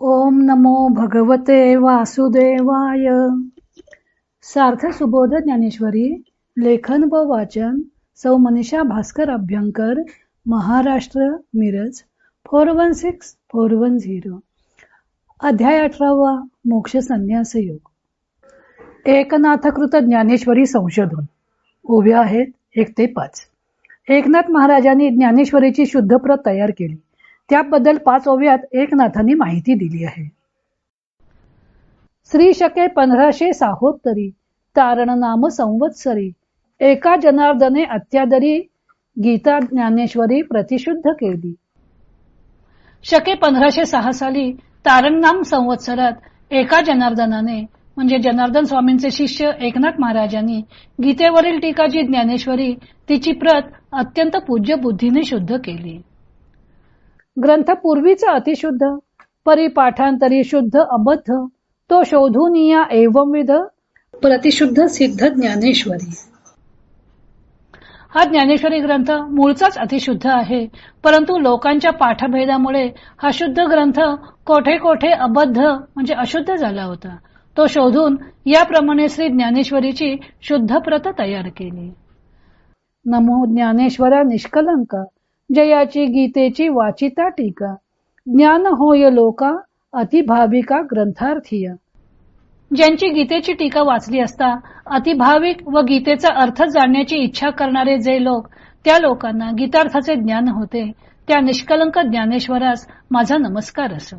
ओम नमो भगवते वासुदेवाय. सार्थ सुबोध ज्ञानेश्वरी लेखन व वाचन सौ Manisha Bhaskar Abhyankar Maharashtra Miraj four one six four one zero. अध्याय अठरावा मोक्ष संन्यास योग. एकनाथकृत ज्ञानेश्वरी संशोधन. उभे आहेत एक ते पाच. एकनाथ महाराजांनी ज्ञानेश्वरीची शुद्धप्रत तयार केली. त्याबद्दल पाच ओव्यात एकनाथांनी माहिती दिली आहे. श्री शके पंधराशे साहोत्तरी तारण नाम संवत्सरी एका जनार्दने अत्यादरी गीता ज्ञानेश्वरी प्रतिशुद्ध केली. शके पंधराशे सहा साली तारण नाम संवत्सरात एका जनार्दनाने म्हणजे जनार्दन स्वामींचे शिष्य एकनाथ महाराजांनी गीतेवरील टीका जी ज्ञानेश्वरी तिची प्रत अत्यंत पूज्य बुद्धीने शुद्ध केली. ग्रंथ पूर्वीचा अतिशुद्ध परिपाठांतरी शुद्ध अबद्ध तो शोधून या एवमविध प्रतिशुद्ध सिद्ध ज्ञानेश्वरी. हा ज्ञानेश्वरी ग्रंथ मूळचाच अतिशुद्ध आहे परंतु लोकांच्या पाठभेदामुळे हा शुद्ध ग्रंथ कोठे कोठे अबद्ध म्हणजे अशुद्ध झाला होता तो शोधून याप्रमाणे श्री ज्ञानेश्वरीची शुद्ध प्रत तयार केली. नमो ज्ञानेश्वरा निष्कलंक. जयाची गीतेची वाचिता टीका. ज्ञान होय लोका अतिभाविका ग्रंथार्थिया. ज्यांची गीतेची टीका वाचली असता अतिभाविक व गीतेचा अर्थ जाणण्याची इच्छा करणारे जे लोक त्या लोकांना गीतार्थाचे ज्ञान होते. त्या निष्कलंक ज्ञानेश्वरास माझा नमस्कार असो.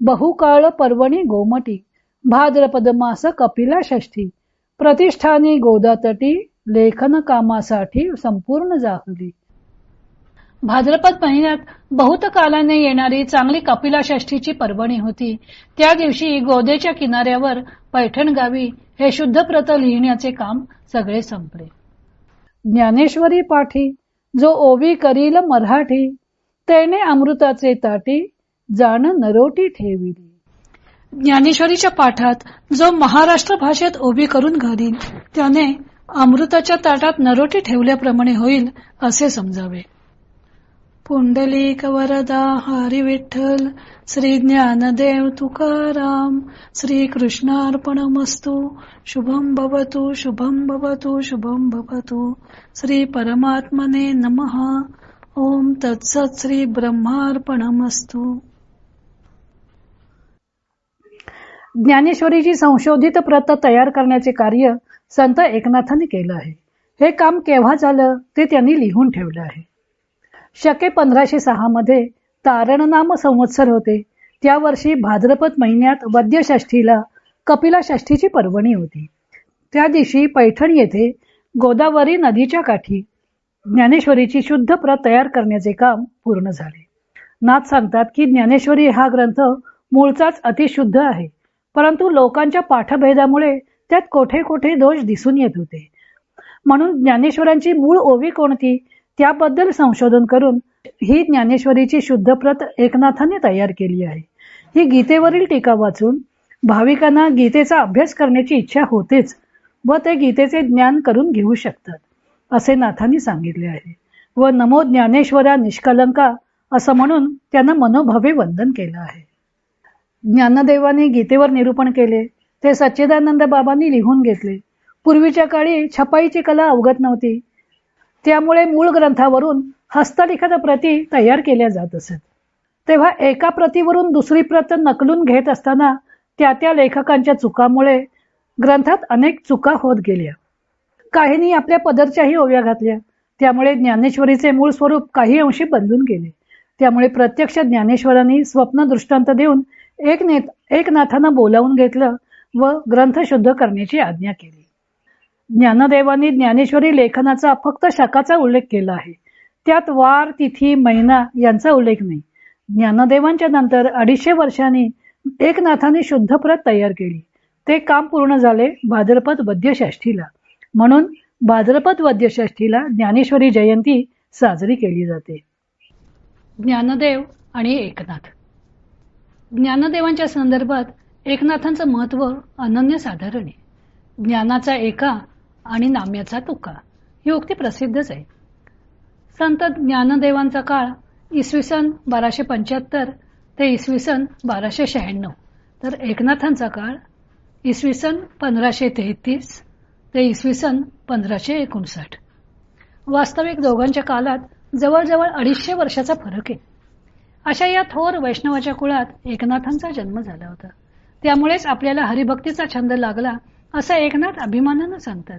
बहुकाळ पर्वणी गोमटी भाद्रपद मास कपिला षष्ठी प्रतिष्ठानी गोदातटी लेखन कामासाठी संपूर्ण जाहली. भाद्रपद महिन्यात बहुत कालाने येणारी चांगली कपिला षष्ठीची पर्वणी होती. त्या दिवशी गोदेच्या किनाऱ्यावर पैठण गावी हे शुद्ध प्रत लिहिण्याचे काम सगळे संपले. ज्ञानेश्वरी पाठी जो ओवी करील मराठी तेने अमृताचे ताटी जाण नरोटी ठेविली. ज्ञानेश्वरीच्या पाठात जो महाराष्ट्र भाषेत ओवी करून घालील त्याने अमृताच्या ताटात नरोटी ठेवल्याप्रमाणे होईल असे समजावे. पुंडलिक वरदा हरी विठ्ठल श्री ज्ञानदेव तुकाराम श्री कृष्णार्पणमस्तु. शुभम भवतु शुभम भवतु शुभम भवतु. श्री परमात्मने नमः. ओम तत्सत श्री ब्रह्मार्पणमस्तू. ज्ञानेश्वरीची संशोधित प्रत तयार करण्याचे कार्य संत एकनाथाने केलं आहे. हे काम केव्हा झालं ते त्यांनी लिहून ठेवलं आहे. शके पंधराशे सहा मध्ये तारण नाम संवत्सर होते. त्या वर्षी भाद्रपद महिन्यात वद्यषष्ठीला कपिला षष्ठीची पर्वणी होती. त्या दिवशी पैठण येथे गोदावरी नदीच्या काठी ज्ञानेश्वरीची शुद्ध प्रत तयार करण्याचे काम पूर्ण झाले. नाथ सांगतात की ज्ञानेश्वरी हा ग्रंथ मूळचाच अतिशुद्ध आहे परंतु लोकांच्या पाठभेदामुळे त्यात कोठे कोठे दोष दिसून येत होते. म्हणून ज्ञानेश्वरांची मूळ ओवी कोणती? त्याबद्दल संशोधन करून ही ज्ञानेश्वरीची शुद्ध प्रत एकनाथाने तयार केली आहे. ही गीतेवरील टीका वाचून भाविकांना गीतेचा अभ्यास करण्याची इच्छा होतेच व ते गीतेचे ज्ञान करून घेऊ शकतात असे नाथांनी सांगितले आहे. व नमो ज्ञानेश्वरा निष्कलंका असं म्हणून त्यांना मनोभावे वंदन केलं आहे. ज्ञानदेवाने गीतेवर निरूपण केले ते सच्चिदानंद बाबांनी लिहून घेतले. पूर्वीच्या काळी छपाईची कला अवगत नव्हती त्यामुळे मूळ ग्रंथावरून हस्तलिखित प्रती तयार केल्या जात असत. तेव्हा एका प्रतीवरून दुसरी प्रत नकलून घेत असताना त्या त्या लेखकांच्या चुकामुळे ग्रंथात अनेक चुका होत गेल्या. काहींनी आपल्या पदरच्याही ओव्या घातल्या. त्यामुळे ज्ञानेश्वरीचे मूळ स्वरूप काही अंशी बदलून गेले. त्यामुळे प्रत्यक्ष ज्ञानेश्वरांनी स्वप्न दृष्टांत देऊन एक नेत एक बोलावून घेतलं व ग्रंथ शुद्ध करण्याची आज्ञा केली. ज्ञानदेवांनी ज्ञानेश्वरी लेखनाचा फक्त शकाचा उल्लेख केला आहे. त्यात वार तिथी महिना यांचा उल्लेख नाही. ज्ञानदेवांच्या नंतर अडीचशे वर्षांनी एकनाथाने शुद्ध प्रत तयार केली. ते काम पूर्ण झाले भाद्रपद वद्यषष्ठीला म्हणून भाद्रपद वद्यषष्ठीला ज्ञानेश्वरी जयंती साजरी केली जाते. ज्ञानदेव आणि एकनाथ. ज्ञानदेवांच्या संदर्भात एकनाथांचं महत्त्व अनन्यसाधारण आहे. ज्ञानाचा एका आणि नाम्याचा तुका. ही उक्ती प्रसिद्धच आहे. संत ज्ञानदेवांचा काळ इसवी सन बाराशे पंच्याहत्तर ते इसवी सन बाराशे शहाण्णव. तर एकनाथांचा काळ इसवी सन पंधराशे तेहतीस ते इसवी सन पंधराशे एकोणसाठ. वास्तविक दोघांच्या काळात जवळजवळ अडीचशे वर्षाचा फरक आहे. अशा या थोर वैष्णवाच्या कुळात एकनाथांचा जन्म झाला होता. त्यामुळेच आपल्याला हरिभक्तीचा छंद लागला असं एकनाथ अभिमानानं सांगतात.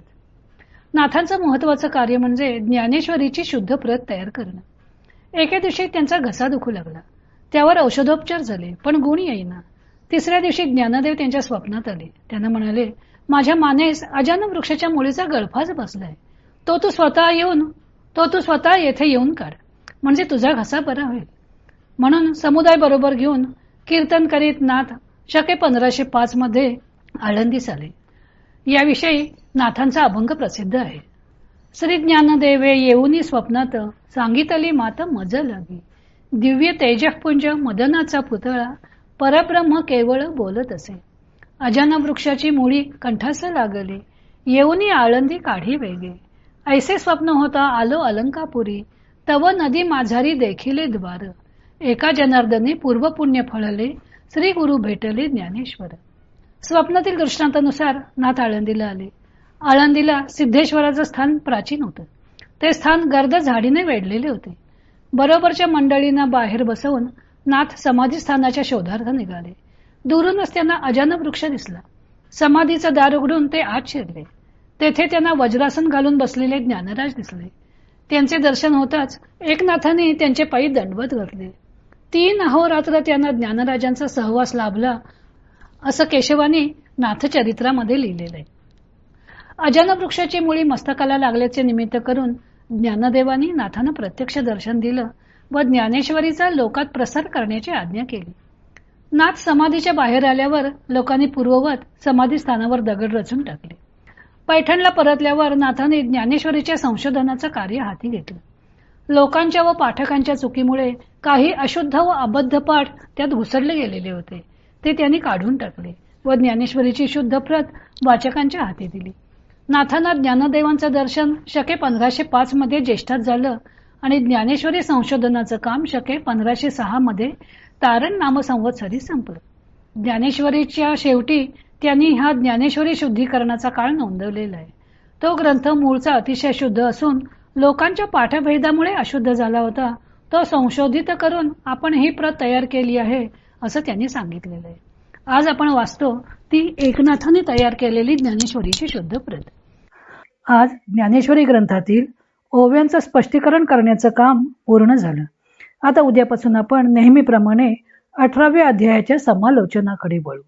नाथांचं महत्वाचं कार्य म्हणजे ज्ञानेश्वरीची शुद्ध प्रत तयार करणं. एके दिवशी त्यांचा घसा दुखू लागला. त्यावर औषधोपचार झाले पण गुण येईना. तिसऱ्या दिवशी ज्ञानदेव त्यांच्या स्वप्नात आले. त्यांना म्हणाले माझ्या मानेस अजान वृक्षाच्या मुळीचा गळफाच बसलाय. तो तू स्वतः येऊन तो तू स्वतः येथे येऊन काढ. म्हणजे तुझा घसा बरा होईल. म्हणून समुदाय बरोबर घेऊन कीर्तन करीत नाथ शके पंधराशे पाच मध्ये आळंदीस आले. याविषयी नाथांचा अभंग प्रसिद्ध आहे. श्री ज्ञानदेवे येऊनी स्वप्नात सांगितली मात मज लागी. दिव्य तेजपुंज मदनाचा पुतळा परब्रह्म केवळ बोलत असे. अजान वृक्षाची मुळी कंठास लागली. येऊनी आळंदी काढी वेगे. ऐसे स्वप्न होता आलो अलंकापुरी. तव नदी माझारी देखिले द्वार. एका जनार्दने पूर्व पुण्य फळले. श्री गुरु भेटले ज्ञानेश्वर. स्वप्नातील दृष्टांतानुसार नाथ आळंदीला आले. आळंदीला सिद्धेश्वराचं स्थान प्राचीन होतं. ते स्थान गर्द झाडीने वेढलेले होते. बरोबरच्या मंडळींना बाहेर बसवून नाथ समाधी स्थानाच्या शोधार्थ निघाले. दुरून असताना अजान वृक्ष दिसला. समाधीचं दार उघडून ते आत शिरले. तेथे त्यांना वज्रासन घालून बसलेले ज्ञानराज दिसले. त्यांचे दर्शन होताच एकनाथाने त्यांचे पायी दंडवत घातले. तीन अहोरात्र त्यांना ज्ञानराजांचा सहवास लाभला असं केशवाने नाथचरित्रामध्ये लिहिलेलं आहे अजान वृक्षाची मुळी मस्तकाला लागल्याचे निमित्त करून ज्ञानदेवानी नाथानं प्रत्यक्ष दर्शन दिलं व ज्ञानेश्वरीचा लोकात प्रसार करण्याची आज्ञा केली. नाथ समाधीच्या बाहेर आल्यावर लोकांनी पूर्ववत समाधी स्थानावर दगड रचून टाकले. पैठणला परतल्यावर नाथाने ज्ञानेश्वरीच्या संशोधनाचं कार्य हाती घेतलं. लोकांच्या व पाठकांच्या चुकीमुळे काही अशुद्ध व अबद्ध पाठ त्यात घुसडले गेलेले होते. ते त्यांनी काढून टाकले व ज्ञानेश्वरीची शुद्ध प्रत वाचकांच्या हाती दिली. नाथांना ज्ञानदेवांचं दर्शन शके पंधराशे पाच मध्ये ज्येष्ठात झालं आणि ज्ञानेश्वरी संशोधनाचं काम शके पंधराशे सहा मध्ये तारण नामसंवत्सरी संपलं. ज्ञानेश्वरीच्या शेवटी त्यांनी हा ज्ञानेश्वरी शुद्धीकरणाचा काळ नोंदवलेला आहे. तो ग्रंथ मूळचा अतिशय शुद्ध असून लोकांच्या पाठभेदामुळे अशुद्ध झाला होता. तो संशोधित करून आपण ही प्रत तयार केली आहे असं त्यांनी सांगितलेलं आहे. आज आपण वाचतो ती एकनाथाने तयार केलेली ज्ञानेश्वरीची शुद्ध प्रत. आज ज्ञानेश्वरी ग्रंथातील ओव्यांचं स्पष्टीकरण करण्याचं काम पूर्ण झालं. आता उद्यापासून आपण नेहमीप्रमाणे अठराव्या अध्यायाच्या समालोचनाकडे वळू.